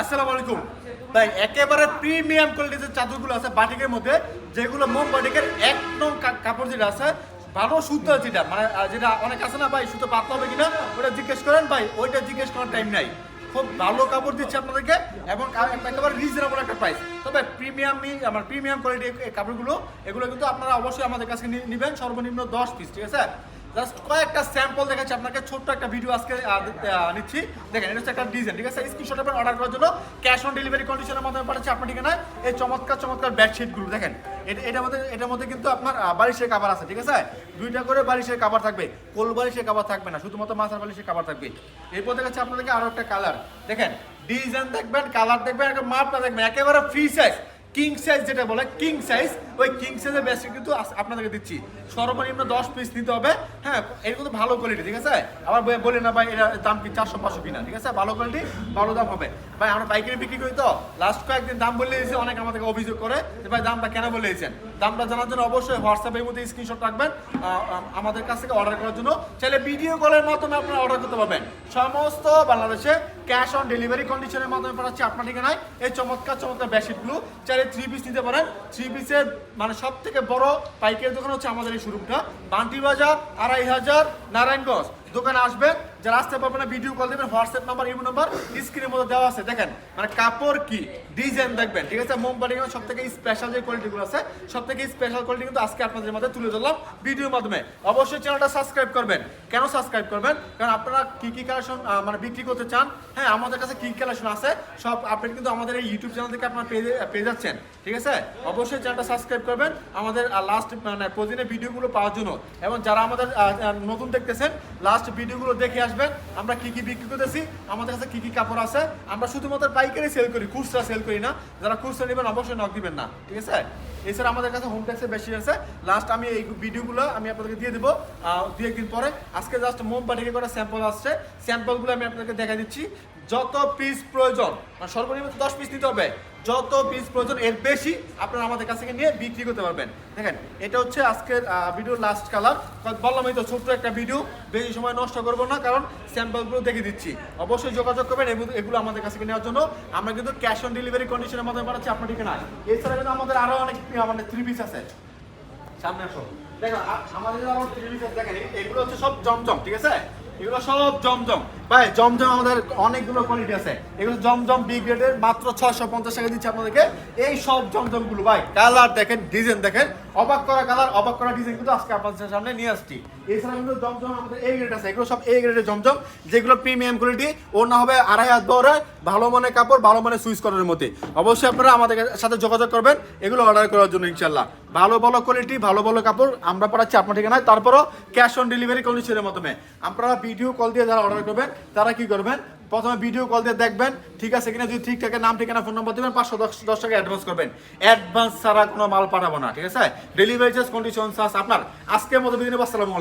আসসালামু আলাইকুম। ভাই একেবারে প্রিমিয়াম কোয়ালিটির চাদরগুলো আছে বাটিকের মধ্যে, যেগুলো মোম বাটিকের এক নং কাপড় যেটা আছে, ভালো সুতো যেটা মানে যেটা অনেক আছে না ভাই, সুতো পাতলা হবে কিনা, ওটা জিজ্ঞেস করেন ভাই, ওইটা জিজ্ঞেস করার টাইম নাই। খুব ভালো কাপড় দিচ্ছে আপনাদেরকে, এবং একেবারে রিজনেবল একটা প্রাইস তবে প্রিমিয়াম আমার প্রিমিয়াম কোয়ালিটির কাপড়গুলো, এগুলো কিন্তু আপনারা অবশ্যই আমাদের কাছে নিবেন, সর্বনিম্ন দশ পিস ঠিক আছে? জাস্ট কয়েকটা স্যাম্পল দেখাচ্ছি, আপনাকে ছোট্ট একটা ভিডিও আজকে নিচ্ছি। দেখেন, এটা হচ্ছে একটা ডিজাইন ঠিক আছে? স্ক্রিনশট আপনার অর্ডার করার জন্য ক্যাশ অন ডেলিভারি কন্ডিশনের মাধ্যমে পাঠাচ্ছি আপনার ঠিকানায়। এই চমৎকার চমৎকার বেডশিটগুলো দেখেন। এটা এটার মধ্যে এটার মধ্যে কিন্তু আপনার বালিশের কাভার আছে, ঠিক আছে? দুইটা করে বালিশের কাভার থাকবে। কোল বালিশের কাভার থাকবে না, শুধুমাত্র মাথার বালিশের কাভার থাকবে। এরপর দেখাচ্ছি আপনাদেরকে আরও একটা কালার দেখেন ডিজাইন দেখবেন কালার দেখবেন একটা মাপটা দেখবেন, একেবারে ফ্রি সাইজ কিং সাইজ যেটা বলে কিং সাইজ ওই কিং সাইজের বেশি কিন্তু আপনাদেরকে দিচ্ছি। সর্বনিম্ন দশ পিস নিতে হবে। হ্যাঁ এর কিন্তু ভালো কোয়ালিটি ঠিক আছে? আবার বলি না ভাই এটা দাম কি চারশো, পাঁচশো কিনা, ঠিক আছে? ভালো কোয়ালিটি ভালো দাম হবে। ভাই, আমরা পাইকারি বিক্রি করি তো? লাস্ট কয়েকদিন দাম বলে দিয়েছি, অনেক আমাদেরকে অভিযোগ করে যে, ভাই, দামটা কেন বলে দিয়েছেন? দামটা জানার জন্য অবশ্যই হোয়াটসঅ্যাপের মধ্যে স্ক্রিনশট রাখবেন। আমাদের কাছ থেকে অর্ডার করার জন্য। চাইলে ভিডিও কলের মাধ্যমে আপনারা অর্ডার করতে পারবেন। সমস্ত বাংলাদেশে ক্যাশ অন ডেলিভারি কন্ডিশনের মাধ্যমে পাঠাচ্ছি আপনার ঠিকানায়। এই চমৎকার চমৎকার বেডশিটগুলো চাইলে থ্রি পিস নিতে পারেন। থ্রি পিসের মানে সব থেকে বড় পাইকারি দোকান হচ্ছে আমাদের এই শোরুমটা বান্টি বাজার, আড়াই হাজার, নারায়ণগঞ্জ। দোকানে আসবেন যারা আসতে পারবেন না ভিডিও কল দেবেন হোয়াটসঅ্যাপ নাম্বার ইমো নাম্বার স্ক্রিনের মধ্যে দেওয়া আছে। দেখেন মানে কাপড় কি? ডিজাইন দেখবেন, ঠিক আছে? মোমবাড়ি সব থেকে স্পেশাল যে কোয়ালিটিগুলো আছে সব থেকে স্পেশাল কোয়ালিটি কিন্তু আজকে আপনাদের মধ্যে তুলে ধরলাম ভিডিওর মাধ্যমে। অবশ্যই চ্যানেলটা সাবস্ক্রাইব করবেন। কেন সাবস্ক্রাইব করবেন? কারণ আপনারা কি কি কালেকশন মানে বিক্রি করতে চান? হ্যাঁ আমাদের কাছে কি কালেকশন আছে, সব আপডেট কিন্তু আমাদের এই ইউটিউব চ্যানেল থেকে আপনারা পেয়ে পেয়ে যাচ্ছেন, ঠিক আছে? অবশ্যই চ্যানেলটা সাবস্ক্রাইব করবেন আমাদের লাস্ট মানে প্রতিদিনের ভিডিওগুলো পাওয়ার জন্য। এবং যারা আমাদের নতুন দেখতেছেন লাস্ট ভিডিওগুলো দেখে আসবেন, আমরা কি কি বিক্রি করতেছি, আমাদের কাছে কি কি কাপড় আছে, আমরা শুধুমাত্র পাইকারি সেল করি, খুচরা সেল করি না, যারা খুচরা নেবেন অবশ্যই নক দিবেন না, ঠিক আছে? এছাড়া আমাদের কাছে হোম ট্যাক্সের বেশি আছে লাস্ট আমি এই ভিডিওগুলো আমি আপনাদেরকে দিয়ে দেবো দু একদিন পরে, আজকে জাস্ট মোমবাটিকে করে স্যাম্পল আসছে স্যাম্পলগুলো আমি আপনাদেরকে দেখা দিচ্ছি যত পিস প্রয়োজন মানে সর্বনিম্ন দশ পিস নিতে হবে, যত পিস প্রয়োজন এর বেশি আপনারা আমাদের কাছ থেকে নিয়ে বিক্রি করতে পারবেন। দেখেন, এটা হচ্ছে আজকের ভিডিও লাস্ট কালার বললাম এই তো, ছোট্ট একটা ভিডিও বেশি সময় নষ্ট করব না, কারণ স্যাম্পলগুলো দেখে দিচ্ছি। অবশ্যই যোগাযোগ করবেন, এগুলো- আমাদের কাছ থেকে নেওয়ার জন্য। আমরা কিন্তু ক্যাশ অন ডেলিভারি কন্ডিশনের মাধ্যমে বানাচ্ছি আপনার ঠিকানা এছাড়া কিন্তু আমাদের আরও অনেক মানে থ্রি পিস আছে। সামনে আসো। দেখো, আ- আমাদের আরও থ্রি পিস আছে। দেখেন, এগুলো হচ্ছে সব জমজম, ঠিক আছে? এগুলো সব জমজম। ভাই, জমজম আমাদের অনেকগুলো কোয়ালিটি আছে। এগুলো জমজম বি গ্রেডের মাত্র ছয়শো পঞ্চাশ টাকা দিচ্ছি আপনাদেরকে। এই সব জমজমগুলো ভাই কালার দেখেন ডিজাইন দেখেন। অবাক করা কালার অবাক করা ডিজাইন কিন্তু আজকে আপনাদের সামনে নিয়ে আসছি। এছাড়া কিন্তু জমজম আমাদের এই গ্রেড আছে। এগুলো সব এই গ্রেডের জমজম, যেগুলো প্রিমিয়াম কোয়ালিটি ওর না হবে আড়াই হাত দৌড়ে ভালো মানের কাপড়, ভালো মানের সুইচ করার মধ্যে। অবশ্যই আপনারা আমাদের সাথে যোগাযোগ করবেন। এগুলো অর্ডার করার জন্য ইনশাল্লাহ ভালো ভালো কোয়ালিটি ভালো ভালো কাপড় আমরা পড়াচ্ছি আপনার ঠিকানায়। তারপরও ক্যাশ অন ডেলিভারি কন্ডিশনের মাধ্যমে। আপনারা ভিডিও কল দিয়ে যারা অর্ডার করবেন, তারা কি করবেন? প্রথমে ভিডিও কল দিয়ে দেখবেন, ঠিক আছে কিনা? যদি ঠিক থাকে, নাম, ঠিকানা ফোন নম্বর দেবেন, পাঁচশো দশ দশ টাকা অ্যাডভান্স করবেন। অ্যাডভান্স ছাড়া কোনো মাল পাঠাবো না, ঠিক আছে? ডেলিভারি চার্জ কন্ডিশন আপনার। আজকের মতো বিদিনে আসসালামু আলাইকুম।